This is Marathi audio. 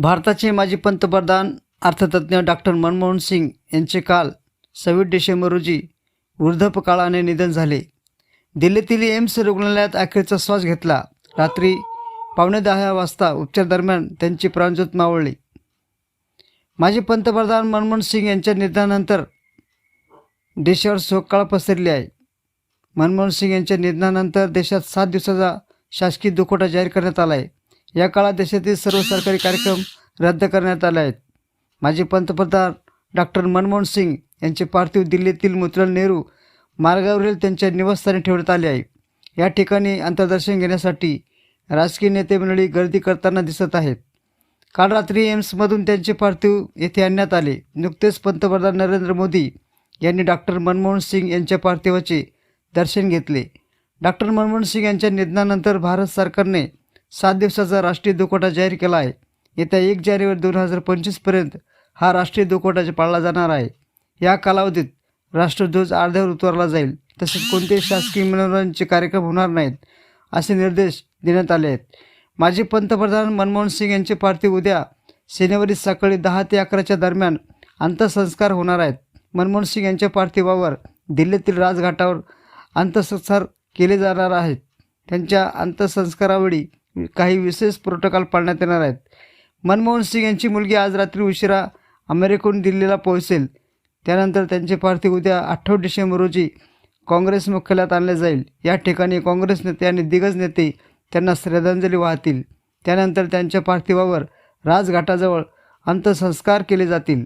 भारताचे माजी पंतप्रधान अर्थतज्ञ डॉक्टर मनमोहन सिंग यांचे काल सव्वीस डिसेंबर रोजी वृद्धपकाळाने निधन झाले. दिल्लीतील एम्स रुग्णालयात अखेरचा श्वास घेतला. रात्री पावणे दहा वाजता उपचारादरम्यान त्यांची प्राणज्योत मावळली. माजी पंतप्रधान मनमोहन सिंग यांच्या निधनानंतर देशावर शोककाळ पसरली आहे. मनमोहन सिंग यांच्या निधनानंतर देशात सात दिवसाचा शासकीय दुखवटा जाहीर करण्यात आला आहे. या काळात देशातील सर्व सरकारी कार्यक्रम रद्द करण्यात आले आहेत. माजी पंतप्रधान डॉक्टर मनमोहन सिंग यांचे पार्थिव दिल्लीतील मोतीलाल नेहरू मार्गावरील त्यांच्या निवासस्थानी ठेवण्यात आले आहे. या ठिकाणी अंतर्दर्शन घेण्यासाठी राजकीय नेते मंडळी गर्दी करताना दिसत आहेत. काल रात्री एम्समधून त्यांचे पार्थिव येथे आणण्यात आले. नुकतेच पंतप्रधान नरेंद्र मोदी यांनी डॉक्टर मनमोहन सिंग यांच्या पार्थिवाचे दर्शन घेतले. डॉक्टर मनमोहन सिंग यांच्या निधनानंतर भारत सरकारने सात दिवसाचा राष्ट्रीय दुखवटा जाहीर केला आहे. येत्या एक जानेवारी दोन हजार पंचवीसपर्यंत हा राष्ट्रीय दुखवटा पाळला जाणार आहे. या कालावधीत राष्ट्रध्वज अर्ध्यावर उतरला जाईल तसेच कोणतेही शासकीय मनोरंजनचे कार्यक्रम होणार नाहीत असे निर्देश देण्यात आले आहेत. माजी पंतप्रधान मनमोहन सिंग यांचे पार्थिव उद्या शनिवारी सकाळी दहा ते अकराच्या दरम्यान अंत्यसंस्कार होणार आहेत. मनमोहन सिंग यांच्या पार्थिवावर दिल्लीतील राजघाटावर अंत्यसंस्कार केले जाणार आहेत. त्यांच्या अंत्यसंस्कारावेळी काही विशेष प्रोटोकॉल पाळण्यात येणार आहेत. मनमोहन सिंग यांची मुलगी आज रात्री उशिरा अमेरिकेहून दिल्लीला पोहोचेल. त्यानंतर त्यांचे पार्थिव उद्या अठ्ठावीस डिसेंबर रोजी काँग्रेस मुख्यालयात आणले जाईल. या ठिकाणी काँग्रेस नेते आणि दिग्गज नेते त्यांना श्रद्धांजली वाहतील. त्यानंतर त्यांच्या पार्थिवावर राजघाटाजवळ अंत्यसंस्कार केले जातील.